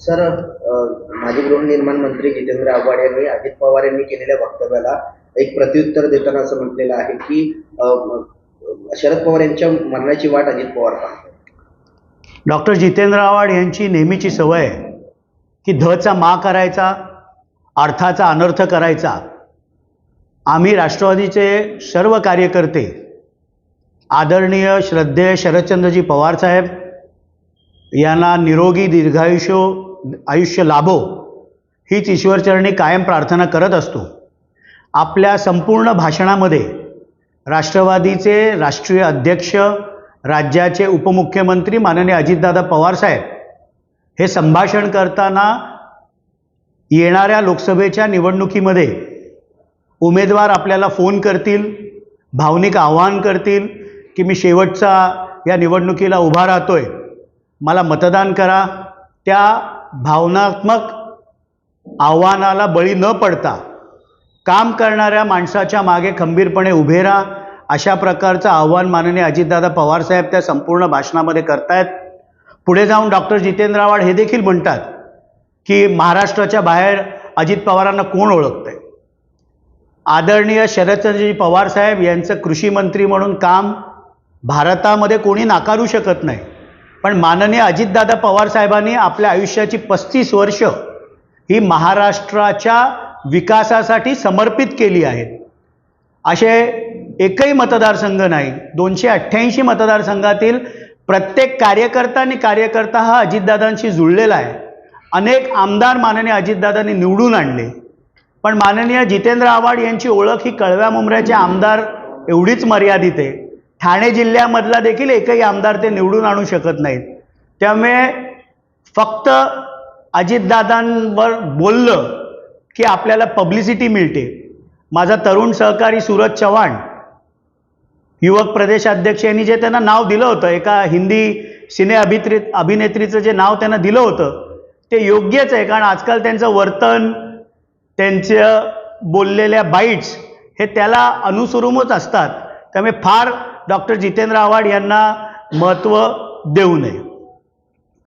Sir माजी गृहनिर्माण मंत्री जितेंद्र आव्हाड यांनी अजित पवार यांनी केलेल्या वक्तव्याला एक प्रत्युत्तर देताना असं म्हटलेलं आहे की शरद पवार यांच्या मरणाची वाट अजित पवार डॉक्टर जितेंद्र आव्हाड यांची नेहमीची सवय आहे की धचा मा करायचा अर्थाचा अनर्थ करायचा. आम्ही राष्ट्रवादीचे सर्व कार्यकर्ते आदरणीय श्रद्धेय शरदचंद्रजी पवार साहेब यांना निरोगी दीर्घायुष्य आयुष्य लाभो हीच ईश्वरचरणी कायम प्रार्थना करत असतो. आपल्या संपूर्ण भाषणामध्ये राष्ट्रवादीचे राष्ट्रीय अध्यक्ष राज्याचे उपमुख्यमंत्री माननीय अजितदादा पवारसाहेब हे संभाषण करताना येणाऱ्या लोकसभेच्या निवडणुकीमध्ये उमेदवार आपल्याला फोन करतील भावनिक आवाहन करतील की मी शेवटचा या निवडणुकीला उभा राहतो आहे मला मतदान करा. त्या भावनात्मक आव्हानाला बळी न पडता काम करणाऱ्या माणसाच्या मागे खंबीरपणे उभे राहा. अशा प्रकारचं आव्हान माननीय अजितदादा पवारसाहेब त्या संपूर्ण भाषणामध्ये करतायत. पुढे जाऊन डॉक्टर जितेंद्र आव्हाड हे देखील म्हणतात की महाराष्ट्राच्या बाहेर अजित पवारांना कोण ओळखतंय? आदरणीय शरदचंद्रजी पवारसाहेब यांचं कृषी मंत्री म्हणून काम भारतामध्ये कोणी नाकारू शकत नाही. पण माननीय अजितदादा पवार साहेबांनी आपल्या आयुष्याची पस्तीस वर्ष ही महाराष्ट्राच्या विकासासाठी समर्पित केली आहेत. असे एकही मतदारसंघ नाही. दोनशे अठ्ठ्याऐंशी मतदारसंघातील प्रत्येक कार्यकर्ता आणि कार्यकर्ता हा अजितदादांशी जुळलेला आहे. अनेक आमदार माननीय अजितदादांनी निवडून आणले. पण माननीय जितेंद्र आव्हाड यांची ओळख ही कळव्या मुंबऱ्याचे आमदार एवढीच मर्यादित आहे. ठाणे जिल्ह्यामधला देखील एकही आमदार ते निवडून आणू शकत नाहीत. त्यामुळे फक्त अजितदादांवर बोललं की आपल्याला पब्लिसिटी मिळते. माझा तरुण सहकारी सूरज चव्हाण युवक प्रदेशाध्यक्ष यांनी जे त्यांना नाव दिलं होतं एका हिंदी सिने अभित्री अभिनेत्रीचं जे नाव त्यांना दिलं होतं ते योग्यच आहे. कारण आजकाल त्यांचं वर्तन त्यांच्या बोललेल्या बाईट्स हे त्याला अनुसरूनच असतात. त्यामुळे फार डॉक्टर जितेंद्र आव्हाड यांना महत्त्व देऊ नये.